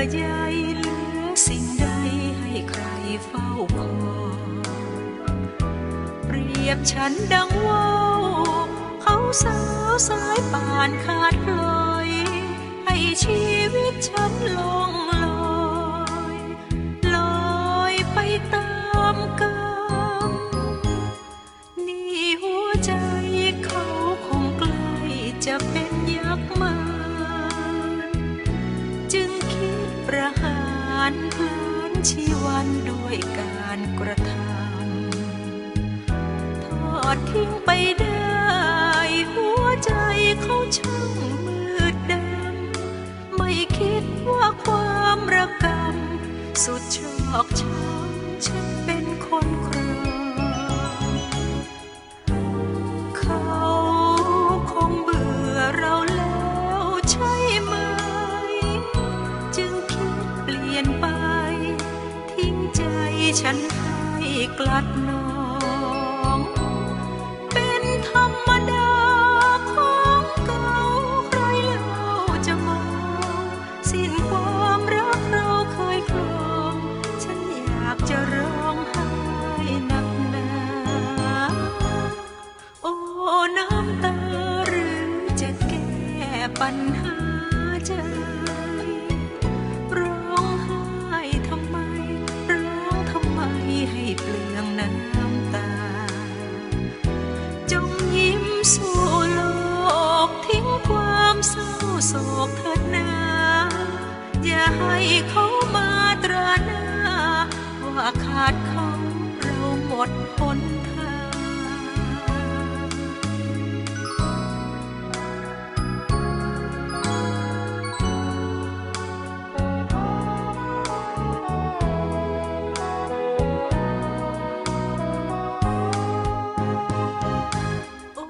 อใยเหลือสิ่งใดให้ใครเฝ้าคอยเปรียบฉันดังว่าเขาสาวสายป่านขาดลอยให้ชีวิตฉันลงลอยลอยไปตามกรรมนี่หัวใจารพลานชีวันด้วยการกระทำทอดทิ้งไปได้หัวใจเขาช่างมืดดำไม่คิดว่าความระกำสุดชอกช้ำช้ำ ดนองเป็นธรรมดาของเก่าใครเล่าจะมองสิ้นความรักเราเคยครองฉันอยากจะร้องไห้หนักหนาโอ้น้ำตาหรือจะแก้ปัญหา โศกเถิดนาอย่าให้เขามาตราหน้า ว่าขาดเขาเราหมดหนทางโอ้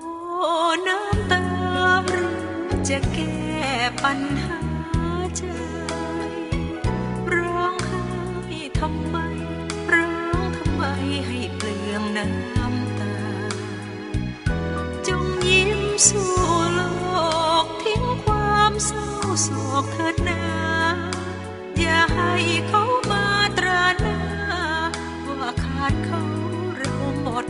น้ำตาหรือจะแก้ ญหาใจ ร้องไห้ทำไม ร้องทำไมให้เปลืองน้ำตา จงยิ้มสู่โลกทิ้งความเศร้าโศกเถิดนา อย่าให้เขามาตราหน้า ว่าขาดเขาเราหมด